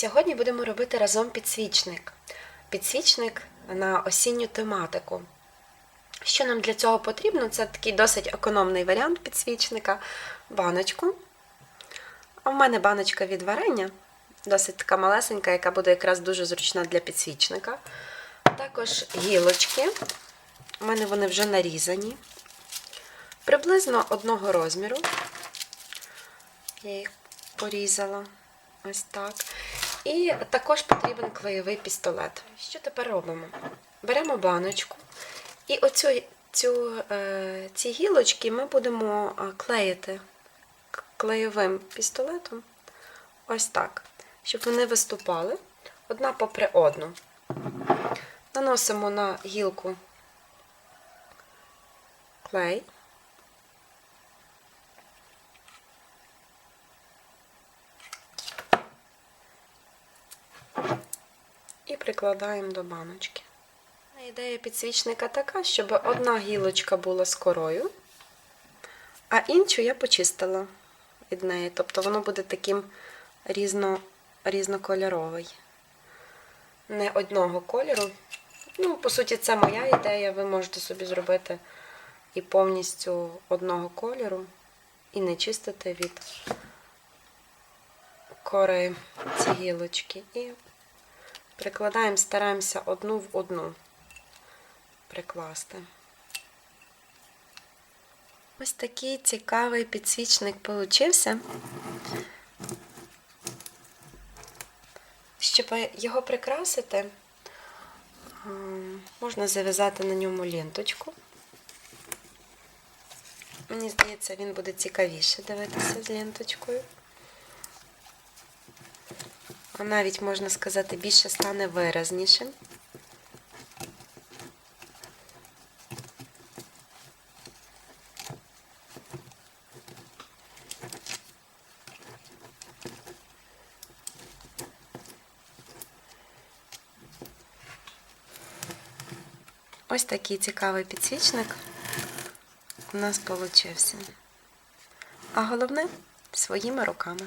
Сьогодні будемо робити разом підсвічник. Підсвічник на осінню тематику. Що нам для цього потрібно? Це такий досить економний варіант підсвічника. Баночку. А в мене баночка від варення, досить така малесенька, яка буде якраз дуже зручна для підсвічника. Також гілочки. У мене вони вже нарізані. Приблизно одного розміру. Я їх порізала. Ось так. І також потрібен клеєвий пістолет. Що тепер робимо? Беремо баночку, і оцю, цю, е, ці гілочки ми будемо е, клеїти клеєвим пістолетом. Ось так. Щоб вони виступали одна попри одну. Наносимо на гілку клей. Прикладаємо до баночки. Ідея підсвічника така, щоб одна гілочка була з корою, а іншу я почистила від неї. Тобто воно буде таким різно, різнокольоровий. Не одного кольору. Ну, по суті, це моя ідея. Ви можете собі зробити і повністю одного кольору, і не чистити від кори ці гілочки. І Прикладаємо, стараємося одну в одну прикласти. Ось такий цікавий підсвічник получився. Щоб його прикрасити, ем, можна зав'язати на ньому ленточку. Мені здається, він буде цікавіше дивитися з ленточкою. А навіть, можна сказати, більше стане виразнішим. Ось такий цікавий підсвічник у нас получився. А головне своїми руками.